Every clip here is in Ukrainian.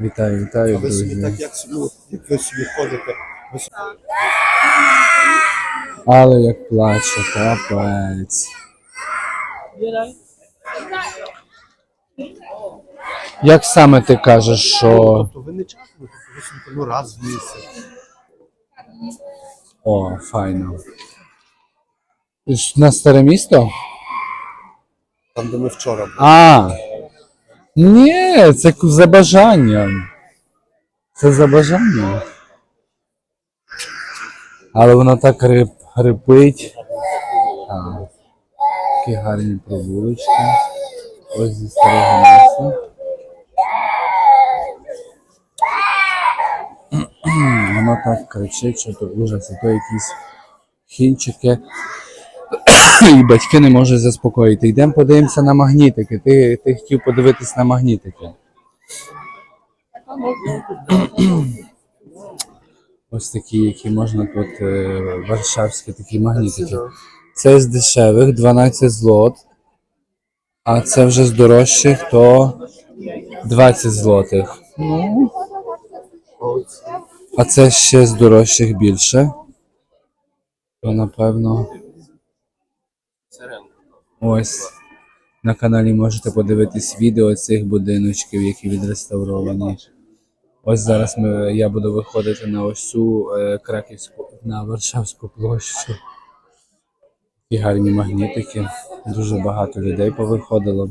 Вітаю, вітаю, Ви собі так, як, собі, як ви собі ходите, ви собі Але як плаче, капець. Як саме ти кажеш, що. тобто ви не часто, ви собі ну, раз в місяць. О, файно. На старе місто? Там, де ми вчора були. А. Ні, це за бажанням. Це за бажанням. Але воно так рип, рипить. А, такі гарні провулочки. Ось зі старого міста. Воно так кричить, що то ужас, а то якісь хінчики. І батьки не можуть заспокоїти. Йдемо подивимося на магнітики. Ти, ти хотів подивитись на магнітики. Ось такі, які можна тут е, варшавські такі магнітики. Це з дешевих 12 злот, а це вже з дорожчих, то 20 злотих. Ну, а це ще з дорожчих більше. То напевно. Ось на каналі можете подивитись відео цих будиночків, які відреставровані. Ось зараз ми, я буду виходити на ось е, краківську, на Варшавську площу. І гарні магнітики. Дуже багато людей повиходило.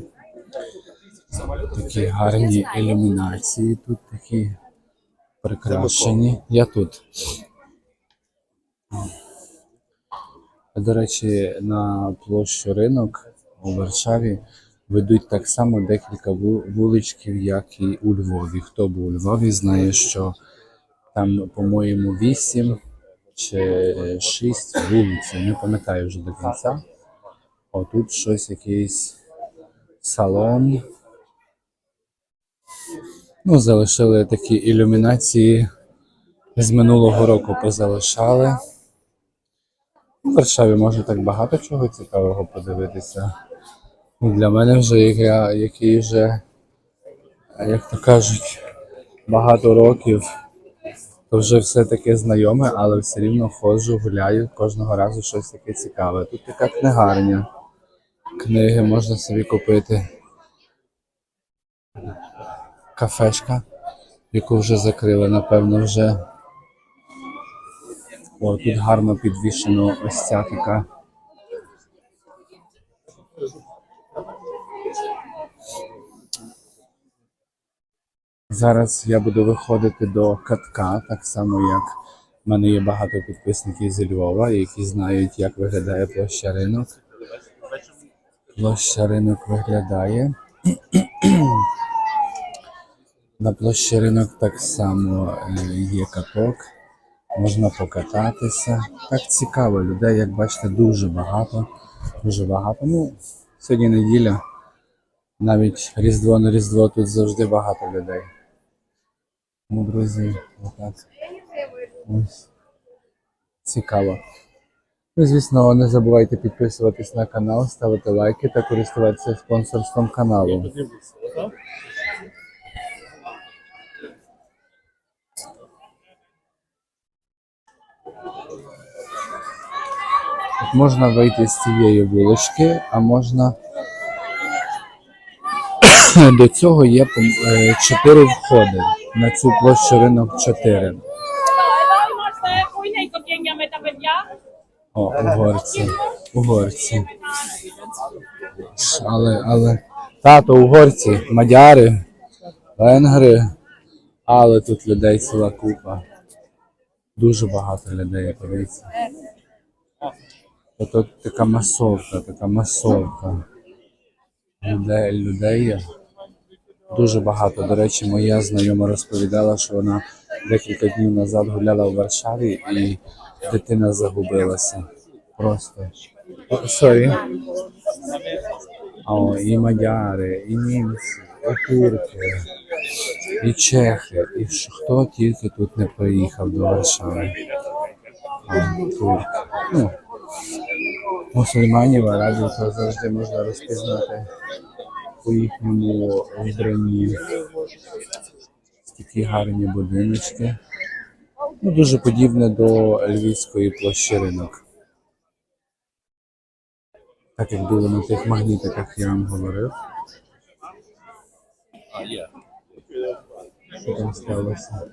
Такі гарні ілюмінації тут такі прикрашені. Я тут. До речі, на площу ринок у Варшаві ведуть так само декілька вуличків, як і у Львові. Хто був у Львові, знає, що там, по-моєму, вісім чи шість вулиць, не пам'ятаю вже до кінця. Отут щось якийсь салон. Ну, залишили такі ілюмінації. З минулого року позалишали. У Варшаві може так багато чого цікавого подивитися. Ну, Для мене вже, як який вже, як то кажуть, багато років, то вже все таке знайоме, але все рівно ходжу, гуляю, кожного разу щось таке цікаве. Тут така книгарня. Книги можна собі купити. Кафешка, яку вже закрили, напевно, вже. О, тут гарно підвішено ось ця така. Зараз я буду виходити до катка, так само як в мене є багато підписників зі Львова, які знають, як виглядає площа ринок. Площа ринок виглядає. На площі ринок так само е, є каток, можна покататися. Так цікаво, людей, як бачите, дуже багато. Дуже багато. Ну, сьогодні неділя, навіть Різдво на Різдво тут завжди багато людей. Ну, друзі, отак. Ось. Цікаво. Ну, звісно, не забувайте підписуватись на канал, ставити лайки та користуватися спонсорством каналу. Можна вийти з цієї вулички, а можна. До цього є е, чотири входи. На цю площу ринок чотири. Hello, master. Później kopienia ta. О, угорці. Угорці. Але, але. Тато, угорці, мадяри, венгри. Але тут людей ціла купа. Дуже багато людей, подивіться. Ото така масовка, така масовка. Людей, людей. Дуже багато. До речі, моя знайома розповідала, що вона декілька днів назад гуляла в Варшаві і дитина загубилася. Просто. Сорі. І мадяри, і німці, і турки, і чехи, і що- хто тільки тут не приїхав до Варшави. А, турки. Ну, мусульманів, арабів, то завжди можна розпізнати по їхньому вбранні. такі гарні будиночки. Ну, дуже подібне до Львівської площі ринок. Так як було на тих магнітиках, я вам говорив. Що там сталося?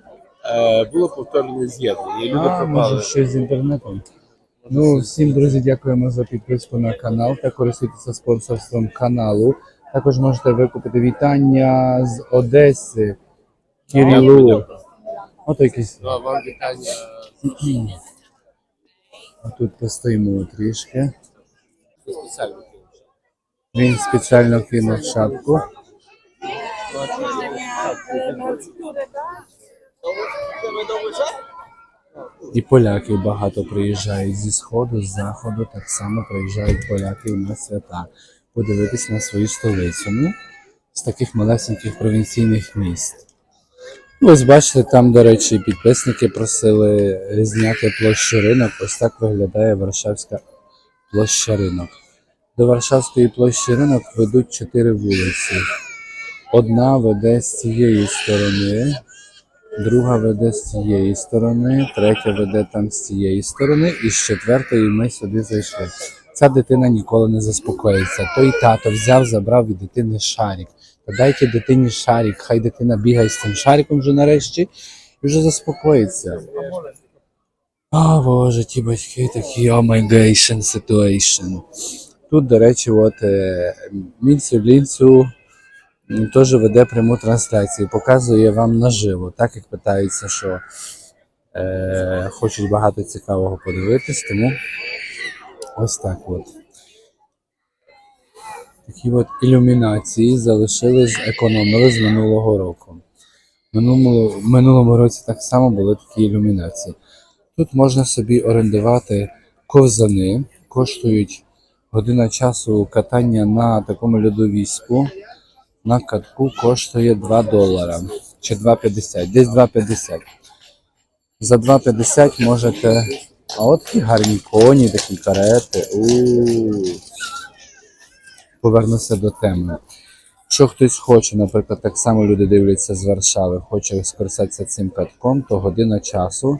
Було повторне з'єднання. Люди А, пропали. може щось з інтернетом. Ну, всім, друзі, дякуємо за підписку на канал та користуйтеся спонсорством каналу. Також можете викупити вітання з Одеси, Кирилу. Ото якийсь. Ну, вам вітання. А тут постоїмо трішки. Він спеціально кинув шапку. І поляків багато приїжджають зі сходу, з заходу. Так само приїжджають поляки на свята подивитись на свою столицю. Ну, з таких малесеньких провінційних міст. Ну, Ось бачите, там, до речі, підписники просили зняти площу ринок. Ось так виглядає Варшавська площа ринок. До Варшавської площі ринок ведуть чотири вулиці. Одна веде з цієї сторони, друга веде з цієї сторони, третя веде там з цієї сторони, і з четвертої ми сюди зайшли. Ця дитина ніколи не заспокоїться. Той тато взяв, забрав від дитини шарик. Та дайте дитині шарик, хай дитина бігає з цим шариком вже нарешті і вже заспокоїться. О, Боже, ті батьки такі oh my god, situation. Тут, до речі, от е, Мінцю Лінцю м, теж веде пряму трансляцію, показує вам наживо, так як питаються, що е, хочуть багато цікавого подивитись, тому ось так от. Такі от ілюмінації залишили, зекономили з минулого року. Минулому, в минулому році так само були такі ілюмінації. Тут можна собі орендувати ковзани, коштують година часу катання на такому льодовіську. На катку коштує 2 долара чи 2,50, десь 2,50. За 2,50 можете. А от такі гарні коні, такі карети. У, -у, -у. Повернуся до теми. Якщо хтось хоче, наприклад, так само люди дивляться з Варшави, хоче скористатися цим катком, то година часу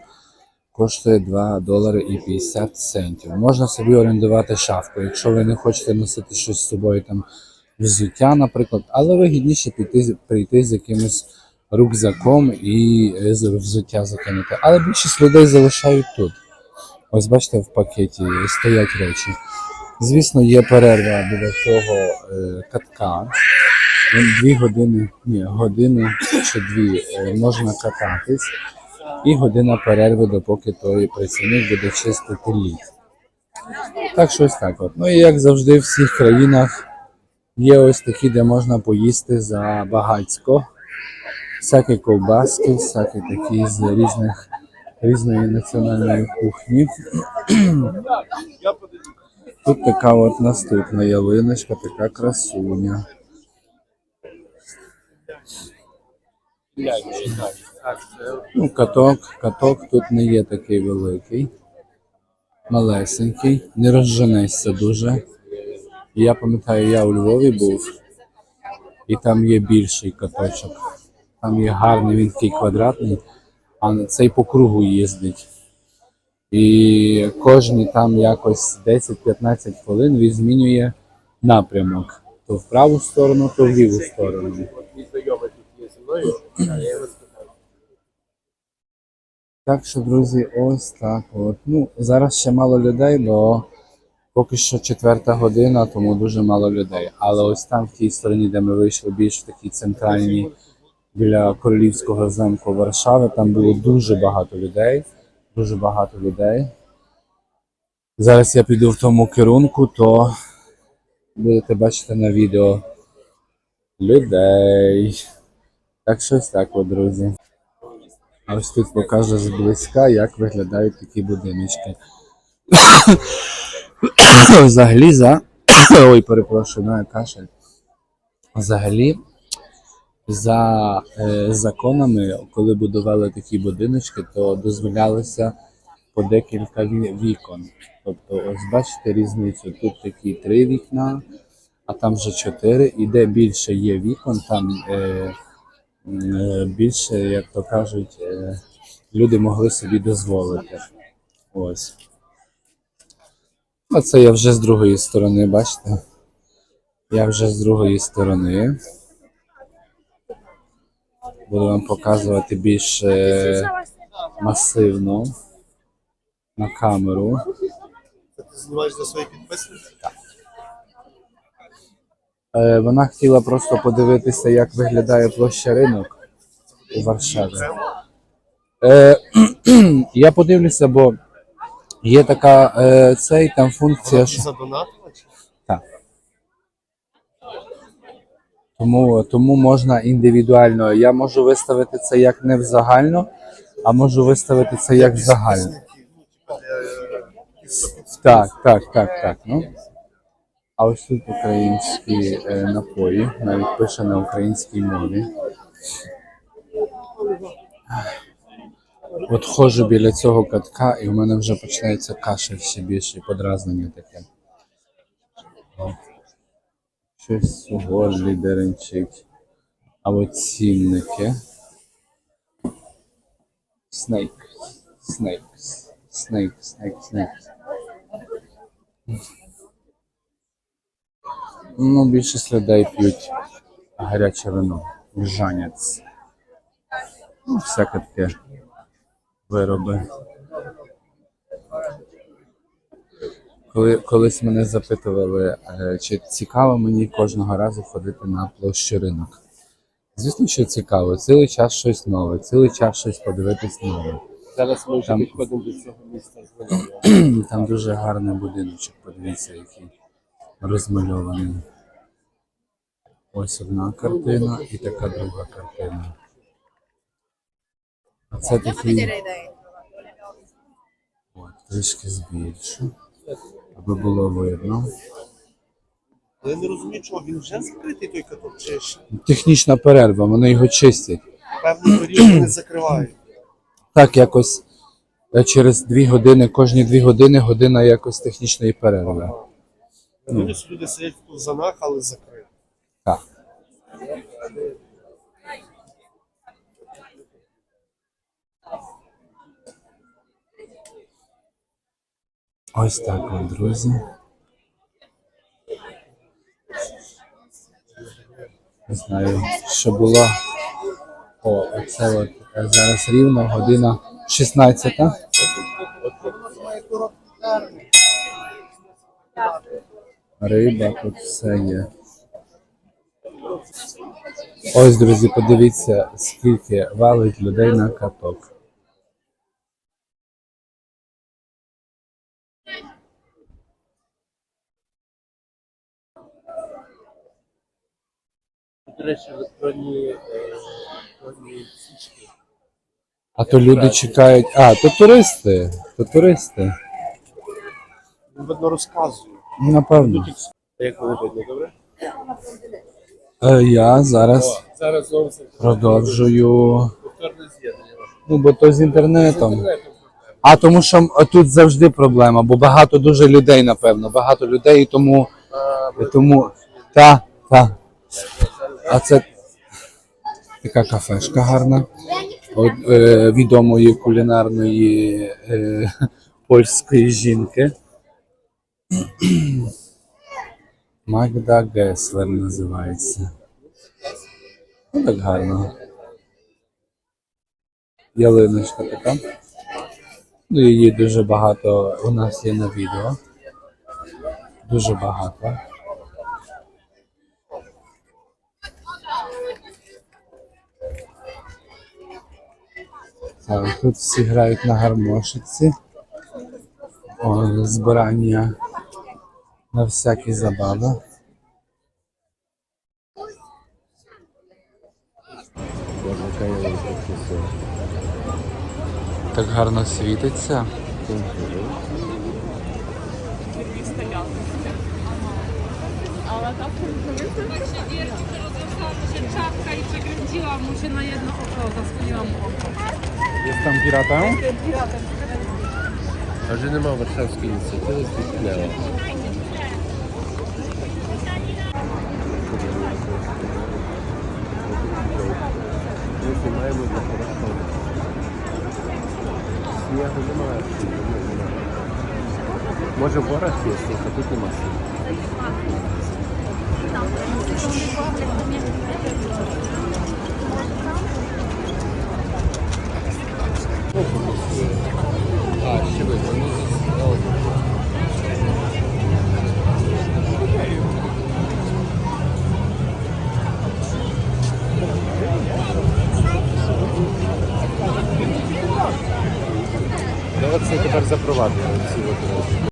коштує 2 долари і 50 центів. Можна собі орендувати шафку, якщо ви не хочете носити щось з собою там взуття, наприклад, але вигідніше піти, прийти з якимось рюкзаком і е, взуття закинути. Але більшість людей залишають тут. Ось бачите, в пакеті стоять речі. Звісно, є перерва біля цього е, катка. Дві години, ні, годину чи дві е, можна кататись, і година перерви, допоки той працівник буде чистити лід. Так що ось так от. Ну і як завжди в всіх країнах є ось такі, де можна поїсти за багацько. Всякі ковбаски, всякі такі з різних різної національної кухні. Тут така от наступна ялиночка, така красуня. Ну, каток, каток тут не є такий великий, малесенький, не розженешся дуже. Я пам'ятаю, я у Львові був, і там є більший каточок. Там є гарний, він такий квадратний, а цей по кругу їздить. І кожні там якось 10-15 хвилин він змінює напрямок. То в праву сторону, то в ліву сторону. Так що, друзі, ось так от. Ну, зараз ще мало людей, бо поки що четверта година, тому дуже мало людей. Але ось там, в тій стороні, де ми вийшли більш в такій центральній біля королівського замку Варшави, там було дуже багато людей. Дуже багато людей. Зараз я піду в тому керунку, то будете бачити на відео людей. Так щось так, от, друзі. А ось тут покажу зблизька, як виглядають такі будиночки. Взагалі за. Ой, перепрошую, ну, кашель. Взагалі, за е, законами, коли будували такі будиночки, то дозволялося по декілька вікон. Тобто, ось бачите різницю. Тут такі три вікна, а там вже чотири. І де більше є вікон, там е, е, більше, як то кажуть, е, люди могли собі дозволити. Ось. А це я вже з другої сторони, бачите? Я вже з другої сторони. Буду вам показувати більш масивно на камеру. Ти знімаєш за свої підписники? Е, Вона хотіла просто подивитися, як виглядає площа ринок у Варшаві. Е, я подивлюся, бо є така е, цей там функція, що так. Тому, тому можна індивідуально. Я можу виставити це як не в загально, а можу виставити це як в загально. Ну, підписників. Так, так, так, так. Ну. А ось тут українські е, напої, навіть пише на українській мові. От ходжу біля цього катка, і в мене вже починається кашель ще більше, і подразнення таке. Щось у горлі деренчить. А от цінники. Snake. Snakes. Snake, snake, snake. Ну, більшість людей п'ють гаряче вино, жанець. Ну, всяке таке вироби. Коли, колись мене запитували, е, чи цікаво мені кожного разу ходити на площу ринок. Звісно, що цікаво. Цілий час щось нове, цілий час щось подивитись нове. Зараз ми вже підходимо до цього міста з Там дуже гарний будиночок, подивіться, який розмальований. Ось одна картина і така друга картина. А це такий. От, трішки збільшу, аби було видно. Я не розумію, чого він вже закритий той каток, чи ще Технічна перерва, вони його чистять. певний період не закривають. Так, якось е, через дві години, кожні дві години година якось технічної перерви. Люди, люди сидять в ковзанах, але закриті. Так. Ось так от, друзі. Не знаю, що було. О, оце от е, зараз рівно година 16. Риба, тут все є. Ось, друзі, подивіться, скільки валить людей на каток. До речі, електронні, е, електронні січки. А то люди чекають. А, то туристи. То туристи. Видно розказує. Напевно. А як вони видно, добре? Е, Я зараз Зараз знову продовжую. повторне з'єднання. Ну, бо то з інтернетом. Інтернетом. А тому що тут завжди проблема, бо багато дуже людей, напевно. Багато людей, і тому. і тому. Та, та. А це така кафешка гарна. Е, відомої кулінарної е, польської жінки. Магда Геслер називається. Ну, так гарно. Ялиночка така. Ну, її дуже багато у нас є на відео. Дуже багато. Так, тут всі грають на гармошиці. О, збирання на всякі забави. Так гарно світиться. rozwiązała ta Tak się wiercił, rozwiązała mu się czapka i przekręciła mu się na jedno oko, zasłoniła mu oko. Jest tam piratem? Piratem. Rodziny ma warszawskie inicjatywy zniknęła. Nie mają dla poraszkowy. Nie, to nie ma Może w Orach jest, to tu nie ma. А, ще видно. Ну, Оце тепер запроваджуємо ці речі.